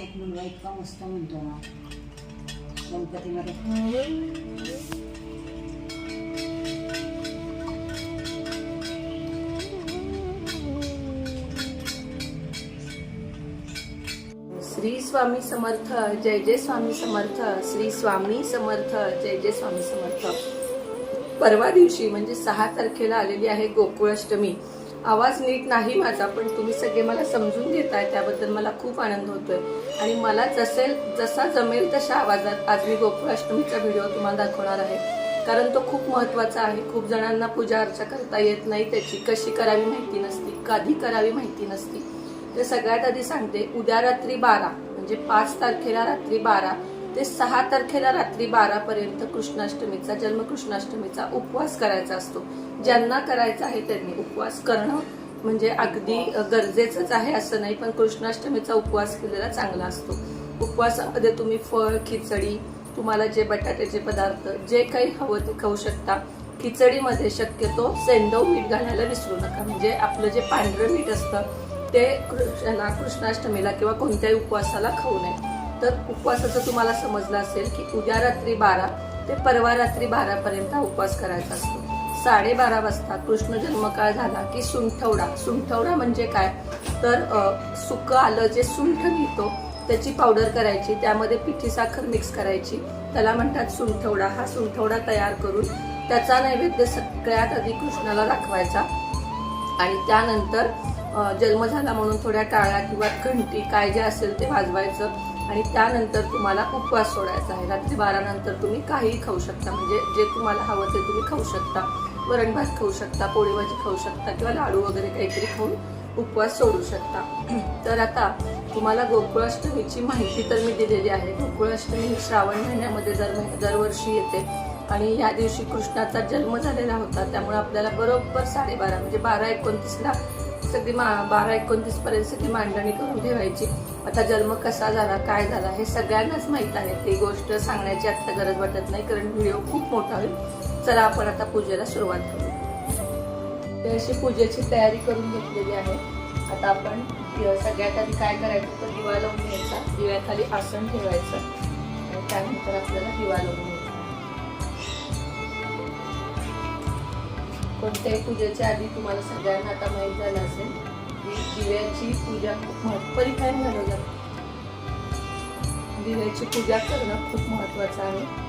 गावात एक मुलगा इतका मस्त म्हणतो ना गणपतीमध्ये श्री स्वामी समर्थ जय जय स्वामी समर्थ श्री स्वामी समर्थ जय जय स्वामी समर्थ. परवा दिवशी म्हणजे सहा तारखेला आलेली आहे गोकुळाष्टमी. आवाज नीट नाही माझा पण तुम्ही सगळे मला समजून घेताय त्याबद्दल मला खूप आनंद होतोय. आणि मला जसेल जसा जमेल तशा आवाजात आज मी गोकुळाष्टमीचा व्हिडिओ तुम्हाला दाखवणार आहे. कारण तो खूप महत्त्वाचा आहे. खूप जणांना पूजा अर्चा करता येत नाही त्याची. कशी करावी माहिती नसती. कधी करावी माहिती नसती. ते सगळ्यात आधी सांगते उद्या रात्री बारा म्हणजे पाच तारखेला रात्री बारा ते सहा तारखेला रात्री बारा पर्यंत कृष्णाष्टमीचा जन्म कृष्णाष्टमीचा उपवास करायचा असतो. ज्यांना करायचा आहे त्यांनी उपवास करणं म्हणजे अगदी गरजेचंच आहे असं नाही पण कृष्णाष्टमीचा उपवास केलेला चांगला असतो. उपवासामध्ये तुम्ही फळ खिचडी तुम्हाला जे बटाट्याचे पदार्थ जे काही हवं ते खाऊ शकता. खिचडीमध्ये शक्यतो सेंदव मीठ घालायला विसरू नका. म्हणजे आपलं जे पांढरं मीठ असतं ते कृष्णा कृष्णाष्टमीला किंवा कोणत्याही उपवासाला खाऊ नये. तर उपवासाचं तुम्हाला समजलं असेल की उद्या रात्री बारा ते परवा रात्री बारापर्यंत उपवास करायचा असतो. साडेबारा वाजता कृष्ण जन्मकाळ झाला की सुंठवडा. सुंठवडा म्हणजे काय? तर सुकं आलं जे सुंठ मिळतो त्याची पावडर करायची त्यामध्ये पिठी साखर मिक्स करायची. त्याला म्हणतात सुंठवडा. हा सुंठवडा तयार करून त्याचा नैवेद्य सगळ्यात आधी कृष्णाला दाखवायचा. आणि त्यानंतर जन्म झाला म्हणून थोड्या टाळ्या किंवा घंटी काय जे असेल ते वाजवायचं. आणि त्यानंतर तुम्हाला उपवास सोडायचा आहे. रात्री बारानंतर तुम्ही काहीही खाऊ शकता. म्हणजे जे तुम्हाला हवं ते तुम्ही खाऊ शकता. वरण भात खाऊ शकता पोळी भाजी खाऊ शकता किंवा लाडू वगैरे काहीतरी खाऊन उपवास सोडू शकता. तर आता तुम्हाला गोकुळाष्टमीची माहिती तर मी दिलेली आहे. गोकुळाष्टमी श्रावण महिन्यामध्ये दर दरवर्षी येते. आणि या दिवशी कृष्णाचा जन्म झालेला होता. त्यामुळे आपल्याला बरोबर साडेबारा म्हणजे बारा एकोणतीसला सगळी मा बारा एकोणतीस पर्यंत सगळी मांडणी करून ठेवायची. आता जन्म कसा झाला काय झाला हे सगळ्यांनाच माहीत आहे. ती गोष्ट सांगण्याची आत्ता गरज वाटत नाही कारण व्हिडिओ खूप मोठा होईल. चला आपण आता पूजेला सुरुवात करू. तर अशी पूजेची तयारी करून घेतलेली आहे. आता आपण सगळ्यात आधी काय करायचं? तर दिवा लावून घ्यायचा. दिव्याखाली आसन ठेवायचं. आणि त्यानंतर आपल्याला दिवा लावून घ्यायचा. कोणत्याही पूजेच्या आधी तुम्हाला सगळ्यांना आता माहीत झालं असेल की दिव्याची पूजा खूप महत्त्व परिधान घालवलं दिव्याची पूजा करणं खूप महत्वाचं आहे.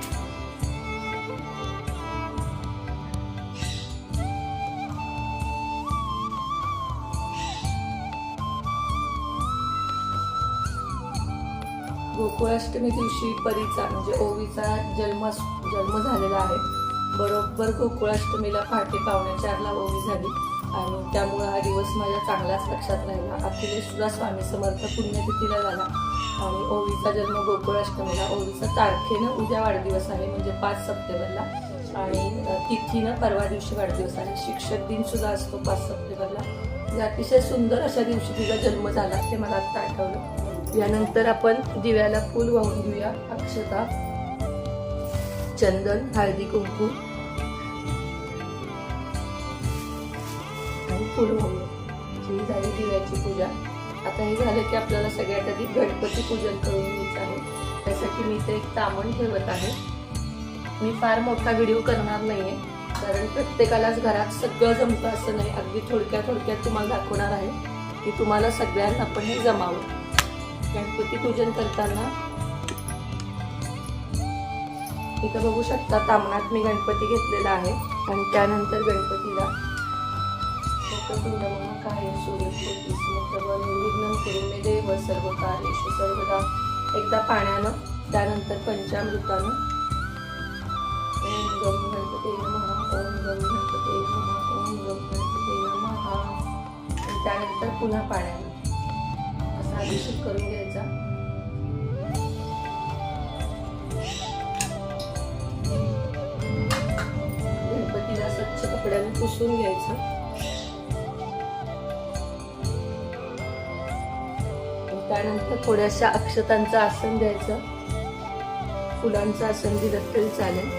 गोकुळाष्टमी दिवशी परीचा म्हणजे ओवीचा जन्म जन्म झालेला आहे. बरोबर गोकुळाष्टमीला पहाटे पावणे चारला ओवी झाली. आणि त्यामुळं हा दिवस माझ्या चांगलाच लक्षात राहिला. अखिलेश सुद्धा स्वामी समर्थ पुण्यतिथीला झाला. आणि ओवीचा जन्म गोकुळाष्टमीला ओवीचा तारखेनं उद्या वाढदिवस आहे म्हणजे पाच सप्टेंबरला. आणि तिथीनं परवा दिवशी वाढदिवस आहे. शिक्षक दिनसुद्धा असतो पाच सप्टेंबरला. जे अतिशय सुंदर अशा दिवशी तिचा जन्म झाला ते मला आता आठवलं. यानंतर आपण दिव्याला फूल वाहून घेऊया. अक्षता. चंदन हळदी कुंकू. आणि फूल ही झाली दिव्याची पूजा. आता हे झालं की आपल्याला सगळ्यात आधी गणपती पूजन करून घ्यायचं आहे. त्यासाठी मी ते एक तामण ठेवत आहे. मी फार मोठा व्हिडिओ करणार नाही आहे कारण प्रत्येकालाच घरात सगळं जमतं असं नाही. अगदी थोडक्यात थोडक्यात तुम्हाला दाखवणार आहे की तुम्हाला सगळ्यांना पण हे जमावं. गणपती पूजन करताना इथं बघू शकता तामणात मी गणपती घेतलेला आहे. आणि त्यानंतर गणपतीला वक्रतुंड महाकाय सूर्यकोटी समप्रभ देव सर्व कार्येषु सर्वदा एकदा पाण्यानं त्यानंतर पंचामृतानं. ओम गम गणपती महा ओम गम गणपती महा ओम गम गणपती महा आणि त्यानंतर पुन्हा पाण्यानं. असा अभिषेक करून घ्यायचा. पुसून घ्यायचं. त्यानंतर थोड्याशा अक्षतांचं आसन द्यायचं. फुलांचं आसन दिलं तरी चालेल.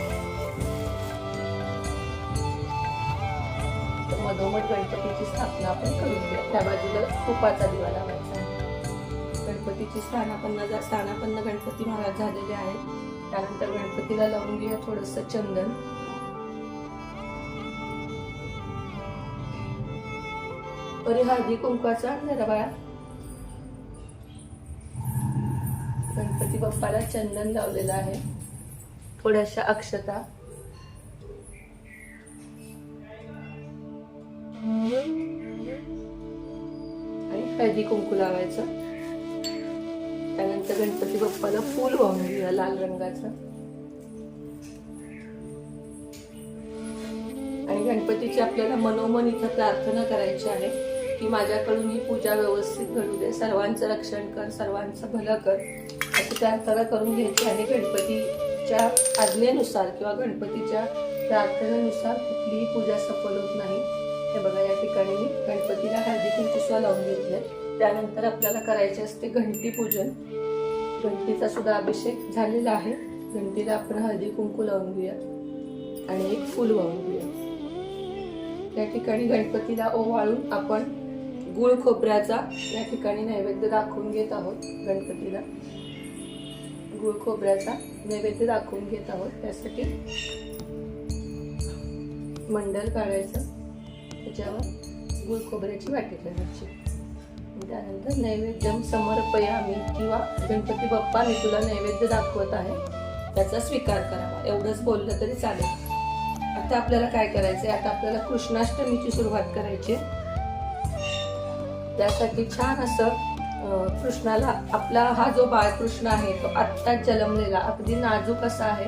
मधोमध गणपतीची स्थापना आपण करून घ्या त्या बाजूला तुपाचा दिवा लावायचा गणपतीची स्थानापन्न स्थानापन्न गणपती महाराज झालेले आहेत. त्यानंतर गणपतीला लावून घेऊया थोडस चंदन. परी हळदी कुंकवाचं आणलं जरा बाळा. गणपती बाप्पाला चंदन लावलेलं आहे. थोड्याशा अक्षता. आणि हळदी कुंकू लावायचं. त्यानंतर गणपती बाप्पाला फूल वाहून घेऊया लाल रंगाचं. आणि गणपतीची आपल्याला मनोमन इथं प्रार्थना करायची आहे. की माझ्याकडून ही पूजा व्यवस्थित घडू दे. सर्वांचं रक्षण कर सर्वांचं भलं कर. अशी प्रार्थना करून घ्यायची आहे. गणपतीच्या आज्ञेनुसार किंवा गणपतीच्या प्रार्थनेनुसार कुठलीही पूजा सफल होत नाही. हे बघा या ठिकाणी मी गणपतीला हळदी कुंकुसवा लावून घेतले त्यानंतर आपल्याला करायचे असते घंटी पूजन. घंटीचा सुद्धा अभिषेक झालेला आहे. घंटीला आपण हळदी कुंकू लावून घेऊया आणि एक फूल वाहून घेऊया. या ठिकाणी गणपतीला ओवाळून आपण गुळ खोबऱ्याचा या ठिकाणी नैवेद्य दाखवून घेत आहोत गणपतीला. गुळ खोबऱ्याचा नैवेद्य दाखवून घेत आहोत. त्यासाठी मंडल काढायचं. त्याच्यावर गुळ खोबऱ्याची वाटी करायची त्यानंतर नैवेद्यम समर्पयामी किंवा गणपती बाप्पा मी तुला नैवेद्य दाखवत आहे. त्याचा स्वीकार करावा. एवढंच बोललं तरी चालेल. आता आपल्याला काय करायचं आहे आता आपल्याला कृष्णाष्टमीची सुरुवात करायची आहे. त्यासाठी छान असं कृष्णाला आपला हा जो बाळकृष्ण आहे तो आत्ताच जन्मलेला अगदी नाजूक असा आहे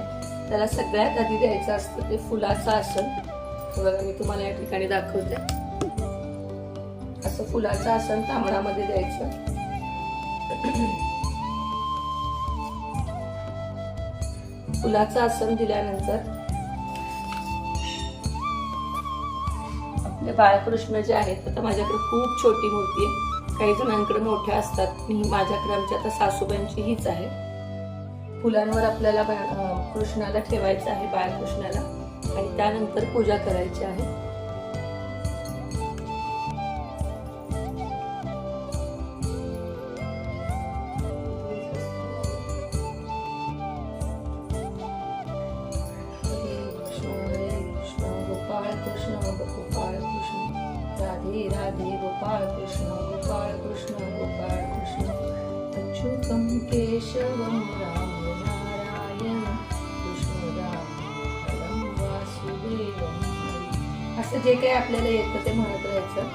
त्याला सगळ्यात आधी द्यायचं असतं ते फुलाचं आसन. बघा मी तुम्हाला या ठिकाणी दाखवते. असं फुलाचं आसन तांबडामध्ये द्यायचं. फुलाचं आसन दिल्यानंतर आपले बाळकृष्ण जे आहेत आता माझ्याकडे खूप छोटी मूर्ती आहे. काही जणांकडे मोठ्या असतात. मी माझ्याकडे आमच्या आता सासूबाईंची हीच आहे. फुलांवर आपल्याला बा- कृष्णाला ठेवायचं आहे बाळकृष्णाला. आणि त्यानंतर पूजा करायची आहे. कृष्ण गोपाळ कृष्ण गोपाळ राधे राधे गोपाळ कृष्ण गोपाळ कृष्ण गोपाळ कृष्ण। अच्युतं केशवं राम नारायण कृष्ण राम असं जे काही आपल्याला येतं ते म्हणत राहायचं।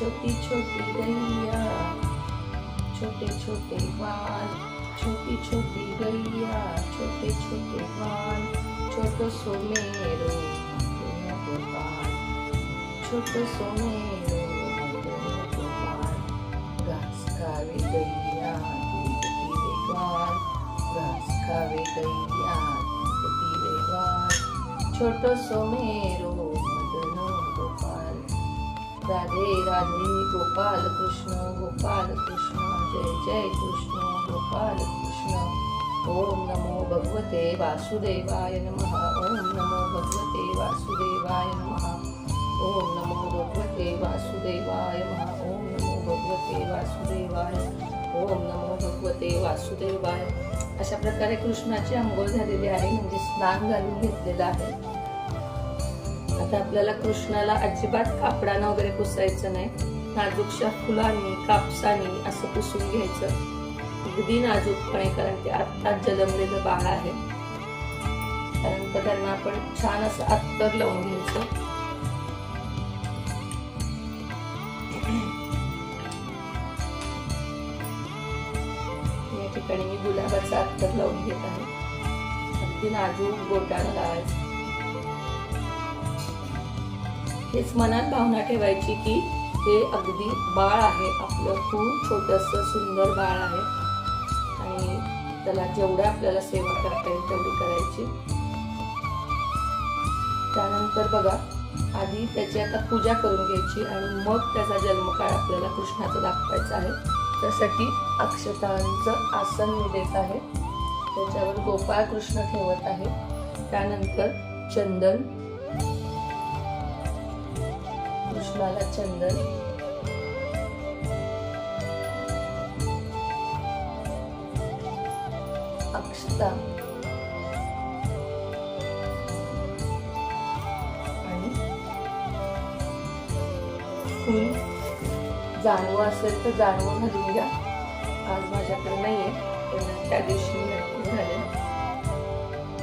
छोटी छोटी गैया छोटे छोटे बाल। छोटी छोटी गैया छोटे छोटे बाल। छोटो सो मेरो छोटो सोने गोपाल घास खावे गैया घास खावे गैया दूध छोटो सोमेरो मदन गोपाल राधे राधे गोपाल कृष्ण गोपाल कृष्ण जय जय कृष्ण गोपाल कृष्ण ओम नमो भगवते वासुदेवाय नमः ओम नमो भगवते वासुदेवाय नमः। ओम नमो भगवते वासुदेवाय नमः ओम नमो भगवते वासुदेवाय ओम नमो भगवते वासुदेवाय. अशा प्रकारे कृष्णाची आंघोळ झालेली आहे म्हणजे स्नान घालून घेतलेलं आहे. आता आपल्याला कृष्णाला अजिबात कापडानं वगैरे पुसायचं नाही. नाजूकशा फुलांनी कापसानी असं पुसून घ्यायचं. अगदी नाजूकपणे कारण ते आत्ताच जन्मलेलं बाळ आहे. त्यानंतर त्यांना आपण छान असं अत्तर लावून घ्यायचं. ठिकाणी मी गुलाबाचा अत्तर लावून घेत आहे. अगदी नाजूक गोटा लावायचं. हेच मनात भावना ठेवायची की हे अगदी बाळ आहे. आपलं खूप छोटस सुंदर बाळ आहे. आणि त्याला जेवढं आपल्याला सेवा करता येईल तेवढी करायची. त्यानंतर बघा आधी त्याची आता पूजा करून घ्यायची आणि मग त्याचा जन्मकाळ आपल्याला कृष्णाचा दाखवायचा आहे. त्यासाठी अक्षतांचं आसन मी देत आहे. त्याच्यावर गोपाळ कृष्ण ठेवत आहे. त्यानंतर चंदन. कृष्णाला चंदन. अक्षता. आणि फुल जाणवं असेल तर जाणवं म्हणजे घालून घ्या आज माझ्याकडे नाही आहे पण त्या दिवशी नक्की घालेन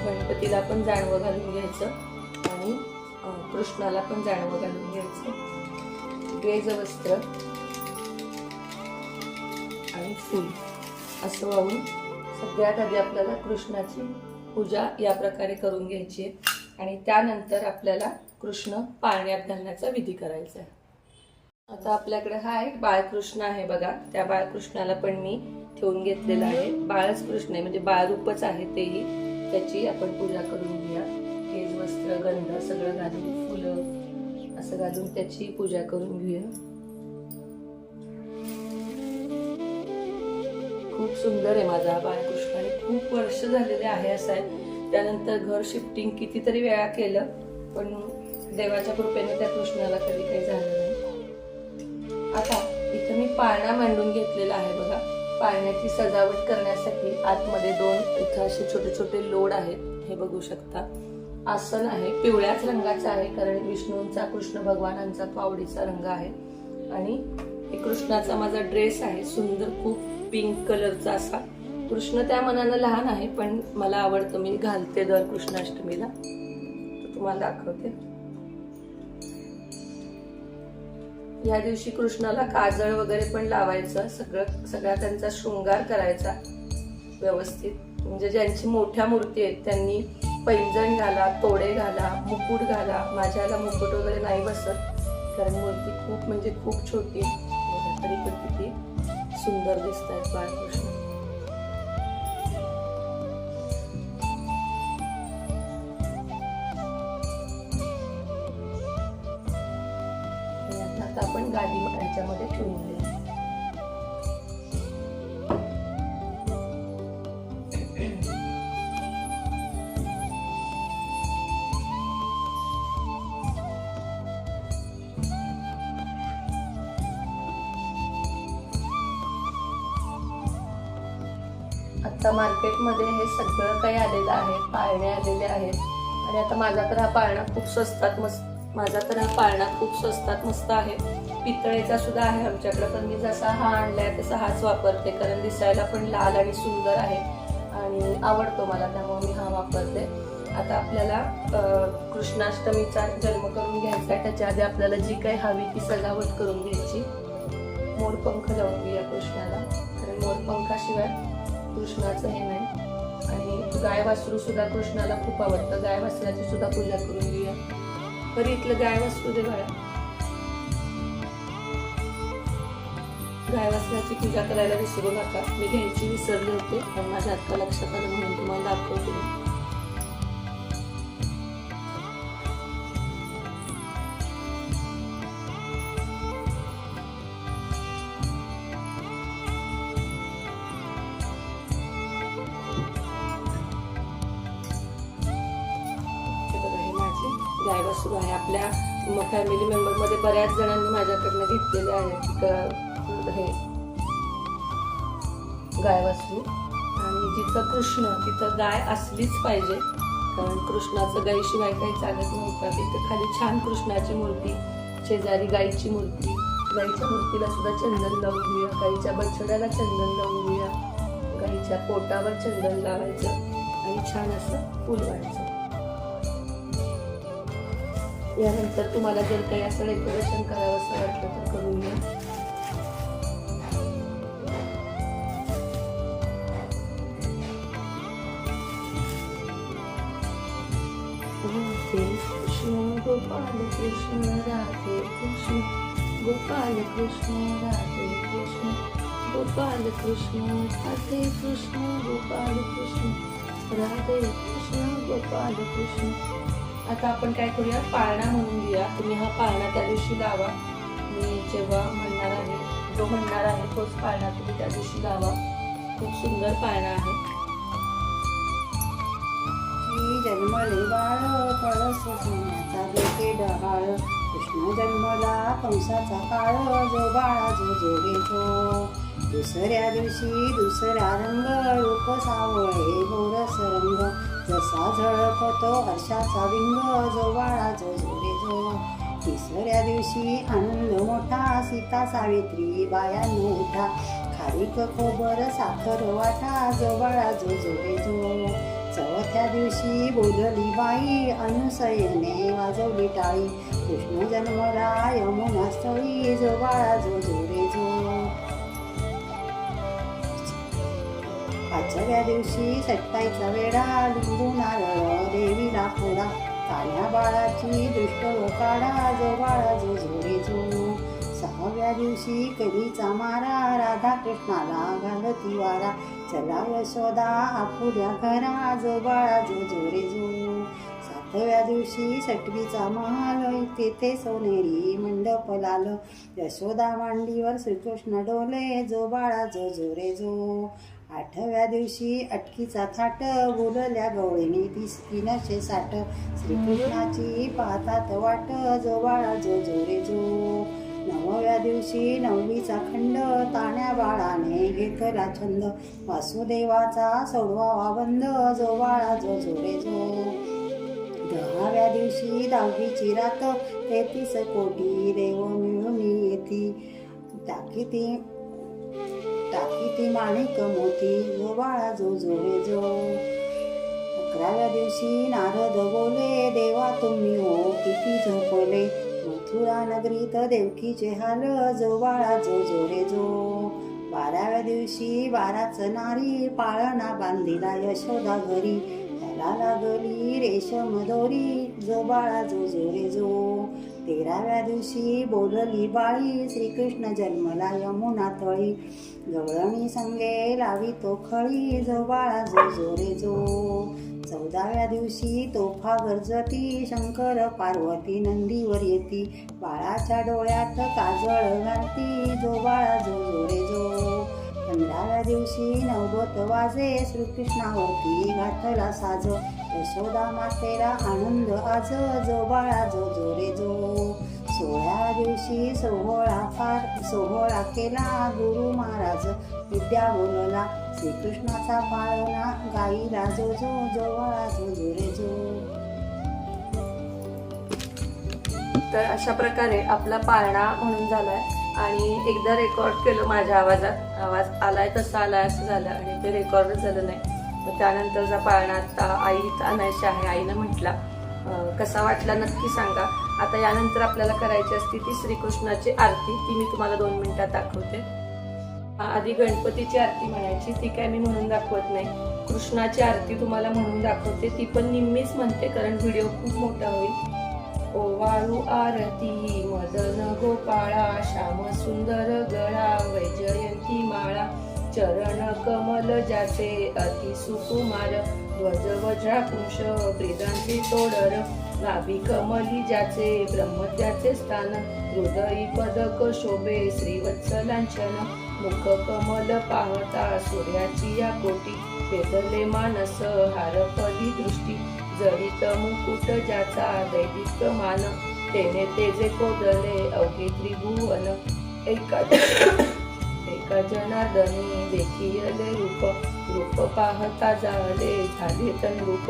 गणपतीला पण जाणवं घालून घ्यायचं आणि कृष्णाला पण जाणवं घालून घ्यायचं. गेज वस्त्र आणि फुल. असं वाहून सगळ्यात आधी आपल्याला कृष्णाची पूजा या प्रकारे करून घ्यायची आहे. आणि त्यानंतर आपल्याला कृष्ण पाळण्यात घालण्याचा विधी करायचा आहे. आता आपल्याकडे हा एक बाळकृष्ण आहे बघा. त्या बाळकृष्णाला पण मी ठेवून घेतलेला आहे. बाळच कृष्ण आहे म्हणजे बाळरूपच आहे तेही. त्याची आपण पूजा करून घेऊया. केज वस्त्र गंध सगळं घालून फुलं असं घालून त्याची पूजा करून घेऊया. खूप सुंदर आहे माझा बाळकृष्ण. आणि खूप वर्ष झालेले आहे असं आहे. त्यानंतर घर शिफ्टिंग कितीतरी वेळा केलं पण देवाच्या कृपेने त्या कृष्णाला कधी काही झालं नाही. पाळणा मांडून घेतलेला आहे बघा. पाळण्याची सजावट करण्यासाठी आतमध्ये दोन इथं असे छोटे छोटे लोड आहेत हे बघू शकता. आसन आहे पिवळ्याच रंगाचं आहे कारण विष्णूंचा कृष्ण भगवानांचा तो आवडीचा रंग आहे. आणि कृष्णाचा माझा ड्रेस आहे सुंदर खूप पिंक कलरचा असा. कृष्ण त्या मनानं लहान आहे पण मला आवडतं मी घालते दर कृष्णाष्टमीला. तुम्हाला दाखवते. या दिवशी कृष्णाला काजळ वगैरे पण लावायचं सगळं सगळा त्यांचा शृंगार करायचा व्यवस्थित. म्हणजे ज्यांची मोठ्या मूर्ती आहेत त्यांनी पैंजण घाला तोडे घाला मुकुट घाला. माझ्याला मुकुट वगैरे नाही बसत कारण मूर्ती खूप म्हणजे खूप छोटी तरी पण किती सुंदर दिसत आहेत बाळकृष्ण. आता मार्केटमध्ये हे सगळं काही आलेलं आहे पाळणे आलेले आहेत. आणि आता माझा तर हा पाळणा खूप स्वस्तात मस्त माझा तर हा पाळणा खूप स्वस्तात मस्त आहे. पितळेचा सुद्धा आहे आमच्याकडे पण मी जसा हा आणलाय तसा हाच वापरते कारण दिसायला पण लाल आणि सुंदर आहे आणि आवडतो मला त्यामुळे मी हा वापरते. आता आपल्याला कृष्णाष्टमीचा जन्म करून घ्यायचा आहे त्याच्या आधी आपल्याला जी काही हवी ती सजावट करून घ्यायची. मोरपंख लावून घेऊया कृष्णाला कारण मोरपंखाशिवाय कृष्णाचं हे नाही. आणि गाय वासरू सुद्धा कृष्णाला खूप आवडतं. गाय वासराची सुद्धा पूजा करून घेऊया. तरी इथलं गाय वासरू दे बाळा. गाय वासराची पूजा करायला विसरू नका. मी घ्यायची विसरले होते पण माझ्या आत्ता लक्षात आलं म्हणून तुम्हाला दाखवते. फॅमिली मेंबरमध्ये बऱ्याच जणांनी माझ्याकडनं घेतलेले आहेत हे गाय वासरू. आणि जिथं कृष्ण तिथं गाय असलीच पाहिजे. कारण कृष्णाचं गायीशिवाय काही चालत नव्हतं. तिथं खाली छान कृष्णाची मूर्ती शेजारी गाईची मूर्ती. गाईच्या मूर्तीला सुद्धा चंदन लावून घेऊया. गाईच्या बछड्याला चंदन लावून घेऊया. गायीच्या पोटावर चंदन लावायचं आणि छान असं फुलवायचं यानंतर तुम्हाला जर काही असं डेकोरेशन करावं असं वाटलं तर करून घ्या राधे कृष्ण गोपाल कृष्ण राधे कृष्ण गोपाल कृष्ण राधे कृष्ण गोपाल कृष्ण राधे कृष्ण गोपाल कृष्ण राधे कृष्ण गोपाल कृष्ण आता आपण काय करूया? पाळणा म्हणून घेऊया. तुम्ही हा पाळणा त्या दिवशी लावा. मी जेव्हा म्हणणार आहे जो म्हणणार आहे तोच पाळणा तुम्ही त्या दिवशी लावा. खूप सुंदर पाळणा आहे. मी जन्मले बाळ कळस सोन्याचा बेटे डहाळ कृष्ण जन्मला कंसाचा काळ जो बाळा जो जो घेतो दुसऱ्या दिवशी दुसरा रंग रूप सावळे गोरस रंग. जसा झळकतो हर्षाचा विंग जो बाळा जो जो जो. तिसऱ्या दिवशी आनंद मोठा सीता सावित्री बाया मोठा खारीक खोबर साखर वाटा जो बाळा जो जो जो. चौथ्या दिवशी बोलली बाई अनुसयने वाजवली टाळी. कृष्ण जन्मला यमुना स्थळी जो बाळा जो जो आजच्या दिवशी सटकायचा वेळा लिंबू नारळ देवीला फोडा कान्या बाळाची दृष्ट काढा जो बाळा जो झोरे जो सहाव्या दिवशी कधीचा मारा राधा कृष्णाला घालती वारा. चला यशोदा आपुल्या घरा जो बाळा जो जो जो सातव्या दिवशी सटवीचा महाल तेथे सोनेरी मंडप लाल. यशोदा मांडीवर श्रीकृष्ण डोले जो बाळा जो जो जो आठव्या दिवशी अटकीचा थाट बोलल्या गवळीने. तीस तीनशे साठ श्रीकृष्णाची पाहतात वाट जो बाळा जो जो रे जो. नवव्या दिवशी नववीचा खंड ताण्या बाळाने घेतला छंद. वासुदेवाचा सोडवावा बंद जो बाळा जो जो रे जो. दहाव्या दिवशी दहावीची रात तेहतीस कोटी देव मिळून येती. टाकी ती टाकी ती माणिक मोती जो बाळा जो जोडे जो. अकराव्या दिवशी नारद बोले देवा तुम्ही हो किती झोपले. मथुरा नगरीत देवकीचे हाल जो बाळा जो जोडे जो. बाराव्या दिवशी बाराच नारी पाळणा बांधिला यशोदा घरी. त्याला लागली रेशम दोरी जो बाळा जो जो जो. तेराव्या दिवशी बोलली बाळी श्रीकृष्ण जन्मला यमुना तळी. गवळणी संगे लावी तो खळी जो बाळा जो जो रे जो. चौदाव्या दिवशी तोफा गरजती शंकर पार्वती नंदीवर येती. बाळाच्या डोळ्यात काजळ घालती जो बाळा जो जो रे जो. पंधराव्या दिवशी नवगत वाजे श्रीकृष्णावरती घातला साज. यशोदा मातेला आनंद आज जो बाळा जो जो रे जो. सोळा दिवशी सोहळा फार सोहळा केला गुरु महाराज. विद्या बोलला श्रीकृष्णाचा पाळला गाईला जो जो जोवळा जो जो रे जो. तर अशा प्रकारे आपला पाळणा म्हणून झालाय. आणि एकदा रेकॉर्ड केलं माझ्या आवाजात आवाज आलाय तसा आलाय असं झालं आणि ते रेकॉर्डच झालं नाही. त्यानंतरचा पाळणा आता आई आणायचा आहे आईनं म्हटला. कसा वाटला नक्की सांगा. आता यानंतर आपल्याला करायची असती ती श्रीकृष्णाची आरती. ती मी तुम्हाला दोन मिनिटात दाखवते. आधी गणपतीची आरती म्हणायची ती काय मी म्हणून दाखवत नाही. कृष्णाची आरती तुम्हाला म्हणून दाखवते. ती पण निम्मीच म्हणते कारण व्हिडिओ खूप मोठा होईल. ओवाळू आरती मदन गोपाळा श्याम सुंदर गळा वैजयंती माळा चरण कमल जाचे अति सुकुमार ध्वज वज्राकुंश ब्रिदांची तोडर नाभी कमली ज्याचे ब्रह्मत्याचे स्थान. हृदयी पदक शोभे श्रीवत्सलांचन. मुख कमल पाहता सूर्याची या कोटी. वेदले मानस हारपली दृष्टी. जडित मुकुट ज्याचा दैदिक मान. तेने तेजे कोदले अवघे त्रिभुवन. एका एका जनार्दनी देखियले रूप. रूप पाहता झाले झाले तन रूप.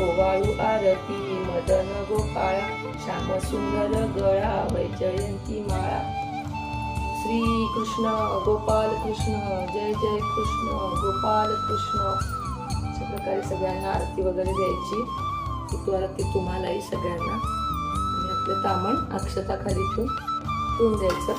ओवाळू आरती. मदन गोपाळा श्याम सुंदर गळा वैजयंती माळा. श्री कृष्ण गोपाल कृष्ण जय जय कृष्ण गोपाल कृष्ण. अशा प्रकारे सगळ्यांना आरती वगैरे द्यायची. ती तुम्हालाही सगळ्यांना. आणि आपलं तामण अक्षताखाली ठेवून ठेवून द्यायचं.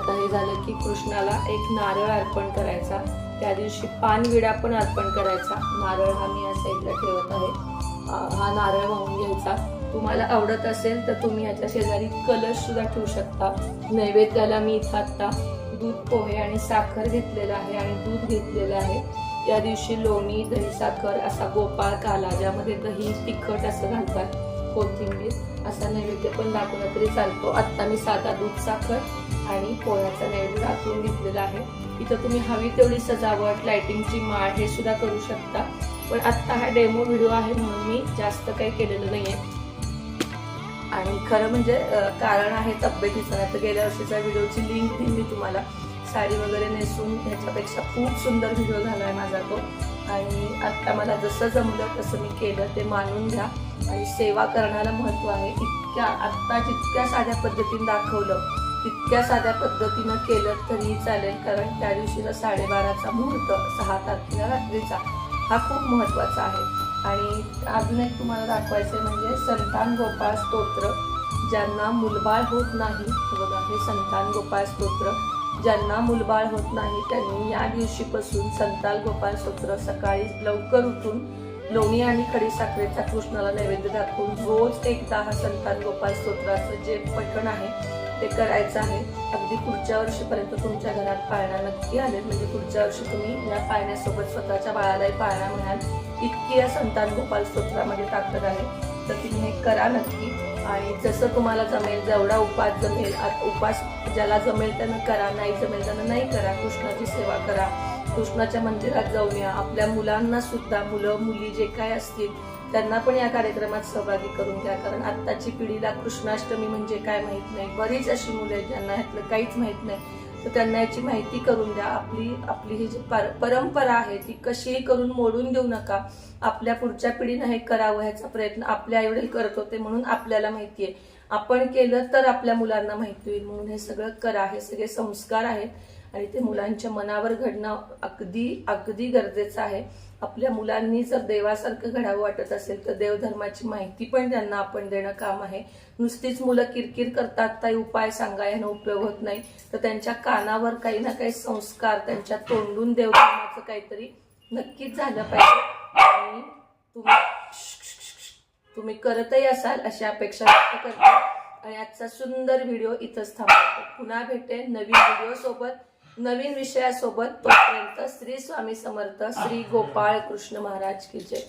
आता हे झालं की कृष्णाला एक नारळ अर्पण करायचा. त्या दिवशी पानविडा पण अर्पण करायचा. नारळ हा मी या साईडला ठेवत आहे. हा नारळ वाहून घ्यायचा. तुम्हाला आवडत असेल तर तुम्ही याच्या शेजारी कलश सुद्धा ठेवू शकता. नैवेद्याला मी इथं आत्ता दूध पोहे आणि साखर घेतलेलं आहे आणि दूध घेतलेलं आहे. त्या दिवशी लोणी दही साखर असा गोपाळ काला ज्यामध्ये दही तिखट असं घालतात. कोथिंबीर असा नैवेद्य पण दाखवला तरी चालतो. आत्ता मी साधा दूध साखर आणि पोह्याचा नैवेद्य दाखवून घेतलेला आहे. इथं तुम्ही हवी तेवढी सजावट लायटिंगची माळ हे सुद्धा करू शकता. पण आत्ता हा डेमो व्हिडिओ आहे म्हणून मी जास्त काही केलेलं नाही आहे आणि खरं म्हणजे कारण आहे तब्येतीचं नाही तर गेल्या वर्षीच्या व्हिडिओची लिंक देईन मी तुम्हाला. साडी वगैरे नेसून ह्याच्यापेक्षा खूप सुंदर व्हिडिओ झाला आहे माझा तो. आणि आत्ता मला जसं जमलं तसं मी केलं ते मानून घ्या. आणि सेवा करण्याला महत्त्व आहे. इतक्या आत्ता जितक्या साध्या पद्धतीने दाखवलं तितक्या साध्या पद्धतीनं केलं तरीही चालेल. कारण त्या दिवशीचा साडेबाराचा मुहूर्त सहा तारखेला रात्रीचा. हा खूप महत्त्वाचा आहे. आणि अजून एक तुम्हाला दाखवायचं आहे म्हणजे संतान गोपाळ स्तोत्र ज्यांना मुलबाळ होत नाही. बघा हे संतान गोपाळ स्तोत्र. ज्यांना मुलबाळ होत नाही त्यांनी या दिवशीपासून संतान गोपाळ स्तोत्र सकाळी लवकर उठून लोणी आणि खडीसाखरेचा कृष्णाला नैवेद्य दाखवून रोज एकदा हा संतान गोपाळ स्तोत्राचं जे पठण आहे ते करायचं आहे. अगदी पुढच्या वर्षीपर्यंत तुमच्या घरात पाळणा नक्की आले म्हणजे पुढच्या वर्षी तुम्ही या पाळण्यासोबत स्वतःच्या बाळालाही पाळणा म्हणाल. इतकी या संतान गोपाल स्तोत्रामध्ये ताकद आहे. तर तुम्ही हे करा नक्की. आणि जसं तुम्हाला जमेल जेवढा उपास जमेल उपास ज्याला जमेल त्यानं करा नाही जमेल त्यानं नाही करा. कृष्णाची सेवा करा. कृष्णाच्या मंदिरात जाऊन या. आपल्या मुलांना सुद्धा मुलं मुली जे काय असतील त्यांना पण या कार्यक्रमात सहभागी करून घ्या. कारण आत्ताची पिढीला कृष्णाष्टमी म्हणजे काय माहीत नाही. बरीच अशी मुलं आहेत ज्यांना ह्यातलं काहीच माहीत नाही. तर त्यांना याची माहिती करून द्या. आपली आपली ही जी पर- परंपरा आहे ती कशीही करून मोडून देऊ नका. आपल्या पुढच्या पिढीनं हे करावं ह्याचा प्रयत्न आपले आईवडील करत होते म्हणून आपल्याला माहिती आहे. आपण केलं तर आपल्या मुलांना माहिती होईल. म्हणून हे सगळं करा. हे सगळे संस्कार आहेत. आणि ते मुलांच्या मनावर घडणं अगदी अगदी गरजेचं आहे. आपल्या मुलांनी जर देवासारखं घडावं वाटत असेल तर देवधर्माची माहिती पण त्यांना आपण देणं काम आहे. नुसतीच मुलं किरकिर करतात काही उपाय सांगा यानं उपयोग होत नाही. तर त्यांच्या कानावर काही ना काही संस्कार त्यांच्या तोंडून देवधर्माचं काहीतरी नक्कीच झालं पाहिजे. आणि तुम्ही तुम्ही करतही असाल अशी अपेक्षा व्यक्त करते. आणि आजचा सुंदर व्हिडिओ इथंच थांबवतो. पुन्हा भेटेन नवीन व्हिडिओ सोबत नवीन विषयासोबत तोपर्यंत श्री स्वामी समर्थ श्री गोपाळ कृष्ण महाराज की जय.